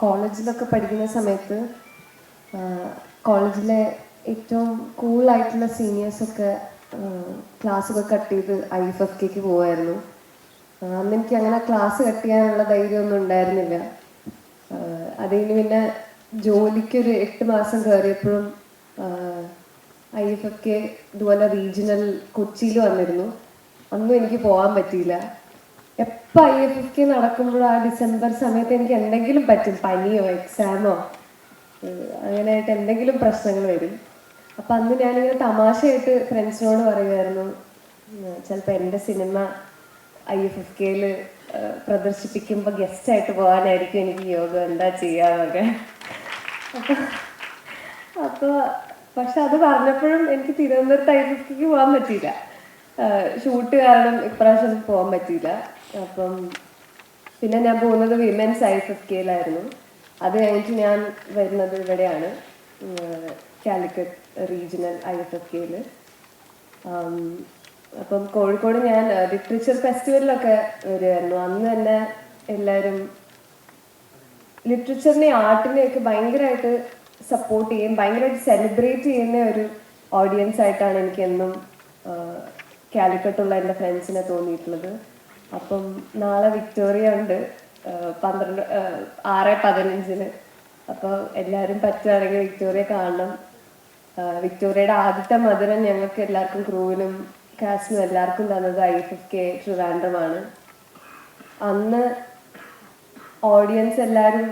കോളേജിലൊക്കെ പഠിക്കുന്ന സമയത്ത് കോളേജിലെ ഏറ്റവും കൂളായിട്ടുള്ള സീനിയേഴ്സൊക്കെ ക്ലാസ്സൊക്കെ കട്ട് ചെയ്ത് ഐ എഫ് എഫ് കെക്ക് പോകുമായിരുന്നു അന്ന് എനിക്ക് അങ്ങനെ ക്ലാസ് കട്ട് ചെയ്യാനുള്ള ധൈര്യമൊന്നും ഉണ്ടായിരുന്നില്ല. അത് കഴിഞ്ഞ് പിന്നെ ജോലിക്കൊരു എട്ട് മാസം കയറിയപ്പോഴും ഐ എഫ് എഫ് കെ ഇതുപോലെ റീജിയണൽ കൊച്ചിയിൽ വന്നിരുന്നു. അന്നും എനിക്ക് പോകാൻ പറ്റിയില്ല. എപ്പോൾ ഐ എഫ് എഫ് കെ നടക്കുമ്പോഴും ആ ഡിസംബർ സമയത്ത് എനിക്ക് എന്തെങ്കിലും പറ്റും? പനിയോ എക്സാമോ അങ്ങനെയായിട്ട് എന്തെങ്കിലും പ്രശ്നങ്ങൾ വരും. അപ്പം അന്ന് ഞാനിങ്ങനെ തമാശയായിട്ട് ഫ്രണ്ട്സിനോട് പറയുമായിരുന്നു ചിലപ്പോൾ എന്റെ സിനിമ ഐ എഫ് എഫ് കെയിൽ പ്രദർശിപ്പിക്കുമ്പോൾ ഗസ്റ്റായിട്ട് പോകാനായിരിക്കും എനിക്ക് യോഗം. എന്താ ചെയ്യാന്നൊക്കെ അപ്പോൾ പക്ഷെ അത് പറഞ്ഞപ്പോഴും എനിക്ക് തിരുവനന്തപുരത്ത് ഐ എഫ് കെക്ക് പോകാൻ പറ്റിയില്ല. ഷൂട്ട് കാരണം ഇപ്രാവശ്യം പോകാൻ പറ്റിയില്ല. അപ്പം പിന്നെ ഞാൻ പോകുന്നത് വിമൻസ് ഐ എഫ് അത് കഴിഞ്ഞിട്ട് ഞാൻ വരുന്നത് ഇവിടെയാണ് Calicut regional I F F കെയിൽ അപ്പം കോഴിക്കോട് ഞാൻ ലിറ്ററേച്ചർ ഫെസ്റ്റിവലിലൊക്കെ വരുമായിരുന്നു അന്ന് തന്നെ എല്ലാവരും ലിറ്ററേച്ചറിനെ ആർട്ടിനെയൊക്കെ ഭയങ്കരമായിട്ട് സപ്പോർട്ട് ചെയ്യും ഭയങ്കരമായിട്ട് സെലിബ്രേറ്റ് ചെയ്യുന്ന ഒരു ഓഡിയൻസ് ആയിട്ടാണ് എനിക്ക് എന്നും കാലിക്കട്ടുള്ള എന്റെ ഫ്രണ്ട്സിനെ തോന്നിയിട്ടുള്ളത്. അപ്പം നാളെ വിക്ടോറിയ ഉണ്ട്. പന്ത്രണ്ട് ആറ് പതിനഞ്ചിന്. അപ്പോൾ എല്ലാവരും പറ്റുകയാണെങ്കിൽ വിക്ടോറിയ കാണണം. വിക്ടോറിയയുടെ ആദ്യത്തെ മധുരം ഞങ്ങൾക്ക് എല്ലാവർക്കും ക്രൂവിനും കാസ്റ്റിനും എല്ലാവർക്കും തന്നത് ഐ എഫ് കെ ട്രിവാൻഡ്രമാണ് അന്ന് ഓഡിയൻസ് എല്ലാവരും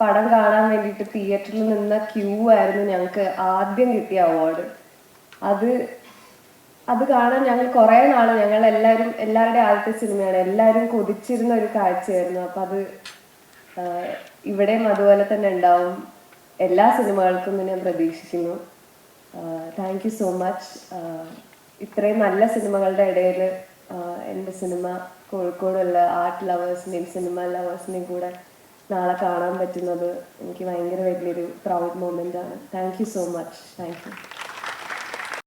പടം കാണാൻ വേണ്ടിയിട്ട് തിയേറ്ററിൽ നിന്ന ക്യൂ ആയിരുന്നു ഞങ്ങൾക്ക് ആദ്യം കിട്ടിയ അവാർഡ്. അത് അത് കാണാൻ ഞങ്ങൾ കുറേ നാൾ ഞങ്ങൾ എല്ലാവരും എല്ലാവരുടെയും ആദ്യത്തെ സിനിമയാണ്. എല്ലാവരും കൊതിച്ചിരുന്ന ഒരു കാഴ്ചയായിരുന്നു. അപ്പം അത് ഇവിടെയും അതുപോലെ തന്നെ ഉണ്ടാവും. എല്ലാ സിനിമകൾക്കും ഞാൻ പ്രതീക്ഷിക്കുന്നു. താങ്ക് യു സോ മച്ച് ഇത്രയും നല്ല സിനിമകളുടെ ഇടയിൽ എന്റെ സിനിമ കോഴിക്കോടുള്ള ആർട്ട് ലവേഴ്സിന്റെയും സിനിമ ലവേഴ്സിന്റെയും കൂടെ നാളെ കാണാൻ പറ്റുന്നത് എനിക്ക് ഭയങ്കര വലിയൊരു പ്രൗഡ് മൊമെന്റ് ആണ്. Thank you so much thank you